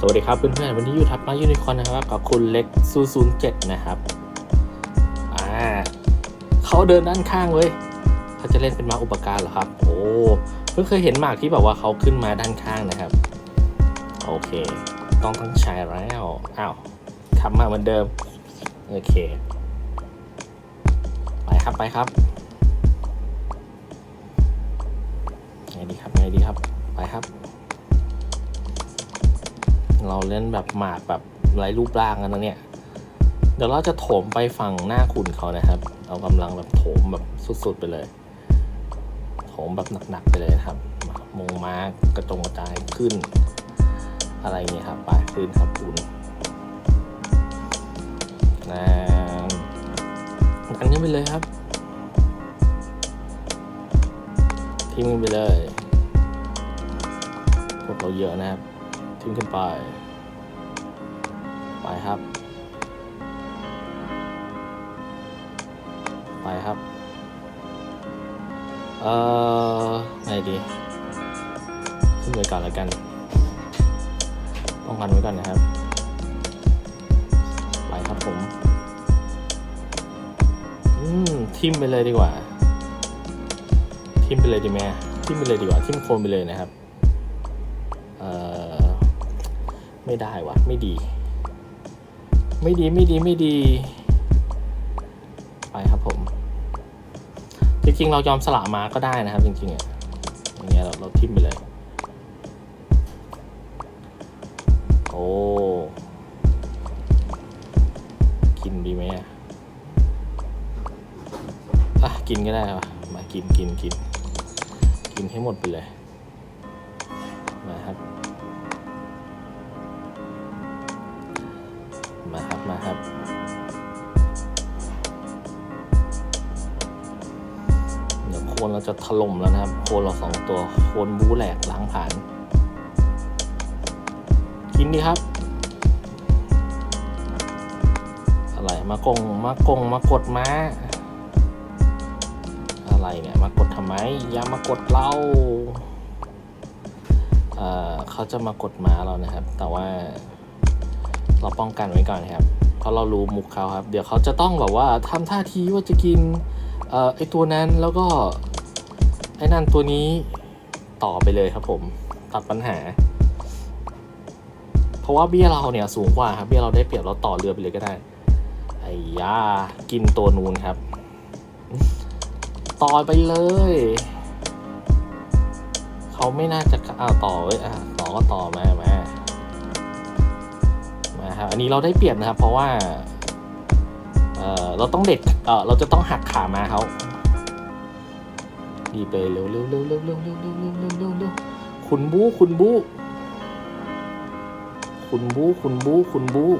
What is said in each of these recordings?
สวัสดีครับเพื่อนๆวันนี้อยู่ทับมายูนิคอนนะครับกับคุณเล็กซูซูนเจ็ดนะครับอ่าเขาเดินด้านข้างเว้ยเขาจะเล่นเป็นม้าอุปการเหรอครับโอ้เพิ่งเคยเห็นหมากที่แบบว่าเขาขึ้นมาด้านข้างนะครับ โอเค ต้องทั้งชายแล้วอ้าวขับมาเหมือนเดิมโอเค ไปครับไปครับไงดีครับไงดีครับไปครับ เราเล่นแบบหมากแบบไร้รูปร่างกันนะเนี่ย เดี๋ยวเราจะโถมไปฝั่งหน้าคุณเขานะครับเรากำลังแบบโถมแบบสุดๆไปเลย โถมแบบหนักๆไปเลยครับมามงม้ากระจงกระจายขึ้น อะไรเงี้ยครับไปขึ้นครับคุณนะดันขึ้นไปเลยครับทิ้งไปเลยพวกเราเยอะนะครับ ทิ้งขึ้นไป ไปครับ ไปครับ เอ่อไงดี ขึ้นไปก่อนแล้วกัน ป้องกันไว้ก่อนนะครับ ไปครับผม อืม ทิมไปเลยดีกว่า ทิมไปเลยดีไหมทิมไปเลยดีกว่า ทิมโคนไปเลยนะครับ เอ่อ ไม่ได้วะไม่ดี ไม่ดีไม่ดีไม่ดี ไปครับผม จริงๆ เรายอมสละมาก็ได้นะครับ จริงๆอะอย่างเงี้ยเราเราทิมไปเลย โอ้ กินดีไหมอะอะกินก็ได้วะมากินกินกินกินให้หมดไปเลยมาครับ ครับเดี๋ยวโคนเราจะถล่มแล้วนะครับ โคนเราสองตัวโคนบูแหลกล้างผ่าน กินดีครับ อะไรมากงมากงมากดม้าอะไรเนี่ยมากดทำไมอย่ามากดเราเขาจะมากดม้าเรานะครับ แต่ว่าเราป้องกันไว้ก่อนนครับ ราะเรารู้มุกเขาครับ เดี๋ยวเขาจะต้องแบบว่าทำท่าทีว่าจะกินเอ่อไอตัวนั้นแล้วก็ไอ้นั่นตัวนี้ต่อไปเลยครับผมตัดปัญหา เพราะว่าเบี้ยเราเนี่ยสูงกว่าครับเบี้ยเราได้เปรียบเราต่อเรือไปเลยก็ได้ไอ้ยากินตัวนูนครับ ต่อไปเลยเขาไม่น่าจะอ้าวต่อเว้ยอะต่อก็ต่อมามา ครับอันนี้เราได้เปรียบนะครับ เพราะว่าเเราต้องเด็ดเเราจะต้องหักขามาเขาดีไปเร็วเร็วเร็วเร็วเร็วเร็วเร็วเร็วเร็วเร็วเร็วคุณบู๊คุณบู๊คุณบู๊คุณบู๊คุณบู๊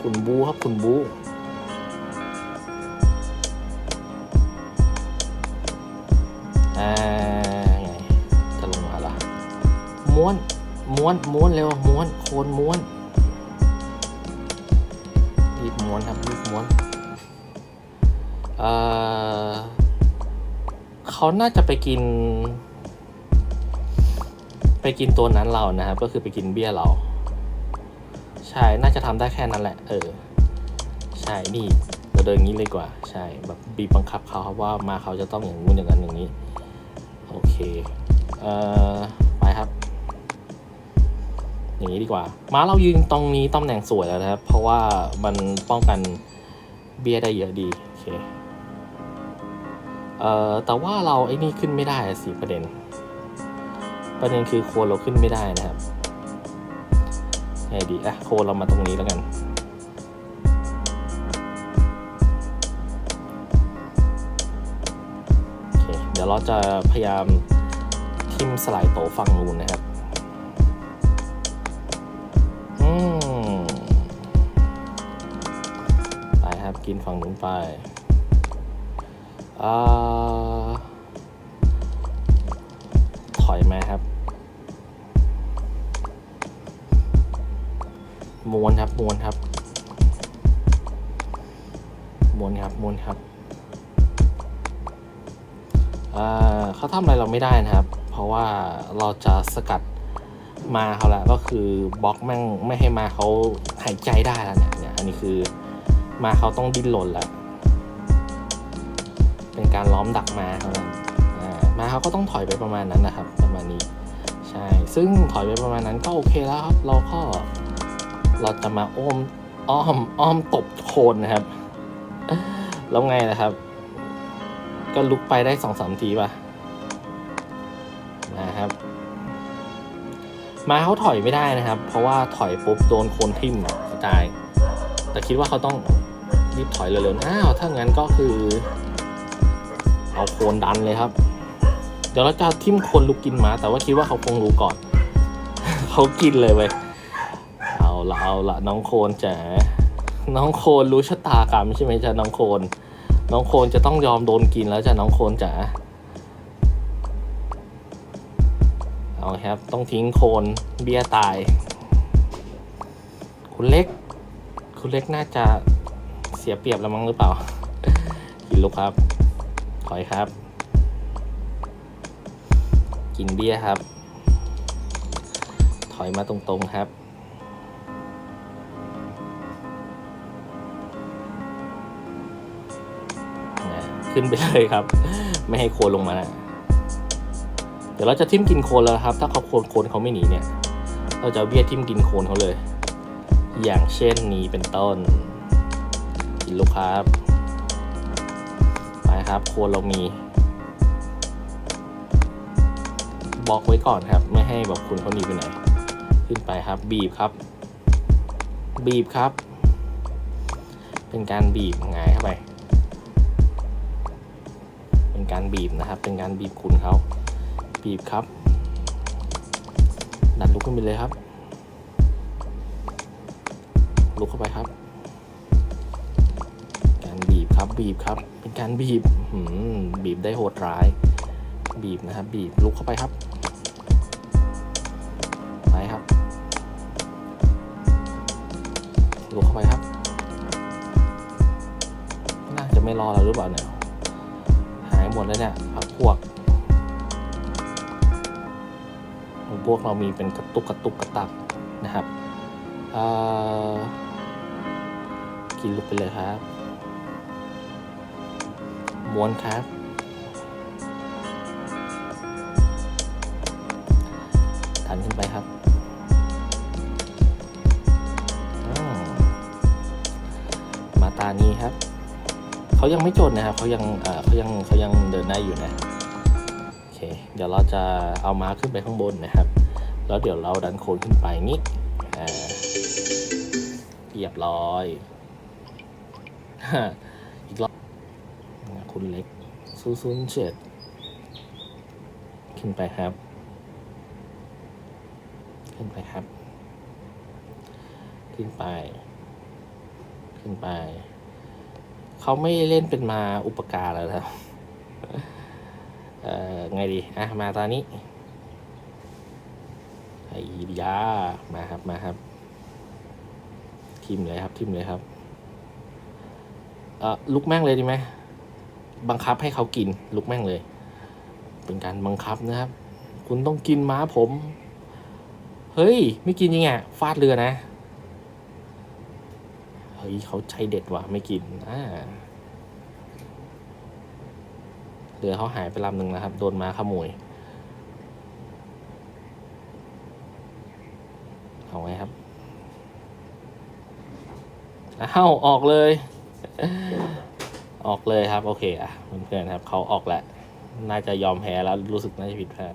คุณบู๊ครับคุณบู๊อ่าไงจะลงมาละม้วน ม้วนม้วนเร็วม้วนโคนม้วนรีบม้วนครับรีบม้วนเออเขาน่าจะไปกิน ไปกินตัวนั้นเรานะครับ ก็คือไปกินเบี้ยเรา ใช่น่าจะทำได้แค่นั้นแหละ เออ ใช่นี่เราเดินงนี้เลยกว่า ใช่แบบบีบบังคับเขาครับว่ามาเขาจะต้องอย่างงู้นอย่างนั้นอย่างนี้ โอเค เอ่อ อย่างนี้ดีกว่า ม้าเรายืนตรงนี้ตำแหน่งสวยแล้วนะครับ เพราะว่ามันป้องกันเบี้ยได้เยอะดีโอเคเอ่อแต่ว่าเราไอ้นี่ขึ้นไม่ได้สิประเด็น ประเด็นคือโคนเราขึ้นไม่ได้นะครับไงดีอะโคนเรามาตรงนี้แล้วกันเคเดี๋ยวเราจะพยายามทิมสไลด์โตฝั่งนู้นนะครับ ไปครับ กินฝั่งนู้นไปอถอยมาครับม้วนครับม้วนครับม้วนครับม้วนครับเขาทำอะไรเราไม่ได้นะครับ เพราะว่าเราจะสกัดมาเขาและก็คือบล็อกแม่งไม่ให้มาเขาหายใจได้แล้วเนี่ย อันนี้คือ มาเขาต้องดิ้นรนแล้ว เป็นการล้อมดักมาเขาแล้วมาเขาก็ต้องถอยไปประมาณนั้นนะครับ ประมาณนี้ ใช่ ซึ่งถอยไปประมาณนั้นก็โอเคแล้วครับ เราก็เราจะมาอ้อมอ้อมอ้อมตบโคนนะครับ แล้วไงนะครับ ก็ลุกไปได้สองสามทีป่ะนะครับมาเขาถอยไม่ได้นะครับ เพราะว่าถอยปุ๊บโดนโคนทิ่มตาย แต่คิดว่าเขาต้อง รีบถอยเร็วๆอ้าวถ้างั้นก็คือ เอาโคนดันเลยครับ เดี๋ยวเราจะทิ่มโคนลูกกินหมา แต่ว่าคิดว่าเขาคงรู้ก่อน เขากินเลยเว้ยเอาละเอาละน้องโคนจ๋าน้องโคนรู้ชะตากรรมใช่ไหมจ๊ะน้องโคน น้องโคนจะต้องยอมโดนกินแล้วจ้ะน้องโคนจ๋าเอาครับ ต้องทิ้งโคนเบี้ยตาย คุณเล็ก คุณเล็กน่าจะ เสียเปรียบแล้วมั้งหรือเปล่า กินลูกครับ ถอยครับ กินเบี้ยครับ ถอยมาตรงๆครับขึ้นไปเลยครับ ไม่ให้โคนลงมานะเดี๋ยวเราจะทิ่มกินโคนแล้วครับ ถ้าเขาโคนโคนเขาไม่หนีเนี่ย เราจะเอาเบี้ยทิ่มกินโคนเขาเลย อย่างเช่นนี้เป็นต้น กินลูกครับไปครับโคนเรามีบล็อกไว้ก่อนครับ ไม่ให้แบบคุณเขาหนีไปไหน ขึ้นไปครับ บีบครับ บีบครับ เป็นการบีบหงายเข้าไป เป็นการบีบนะครับ เป็นการบีบคุณเขาบีบครับ ดันลุกขึ้นไปเลยครับ ลุกเข้าไปครับ ครับ บีบครับ เป็นการบีบบีบได้โหดร้าย บีบนะครับ บีบลุกเข้าไปครับ ไปครับ ลุกเข้าไปครับ น่าจะไม่รอเราหรือเปล่าเนี่ย หายหมดแล้วเนี่ยพักพวกพวกเรามีเป็นกระตุกกระตุกกระตักนะครับกินลูกไปเลยครับ ม้วนครับ ดันขึ้นไปครับ มาตานี้ครับ เขายังไม่จนนะครับ เขายังเขายังเขายังเดินได้อยู่นะ โอเค เดี๋ยวเราจะเอาม้าขึ้นไปข้างบนนะครับ แล้วเดี๋ยวเราดันโคนขึ้นไปนี่อ่าเรียบร้อยอีกรอบ คุณเล็กซูซูนเจ็ดขึ้นไปครับ ขึ้นไปครับ ขึ้นไป ขึ้นไป เขาไม่เล่นเป็นมาอุปการแล้วนะครับ เอ่อ ไงดี อะ มาตอนนี้ไอ้ยามาครับ มาครับ ทิมเลยครับ ทิมเลยครับ เอ่อ ลุกแม่งเลยดีไหม บังคับให้เขากินลุกแม่งเลย เป็นการบังคับนะครับ คุณต้องกินม้าผม เฮ้ย ไม่กินยังไงฟาดเรือนะเฮ้ยเขาใจเด็ดว่ะไม่กินอ่าเรือเขาหายไปลำหนึ่งแล้วครับ โดนม้าขโมยเอาไงครับอ้าวออกเลย ออกเลยครับ โอเคอะเพื่อนๆครับเขาออกแล้วน่าจะยอมแพ้แล้วรู้สึกน่าจะผิดพลาด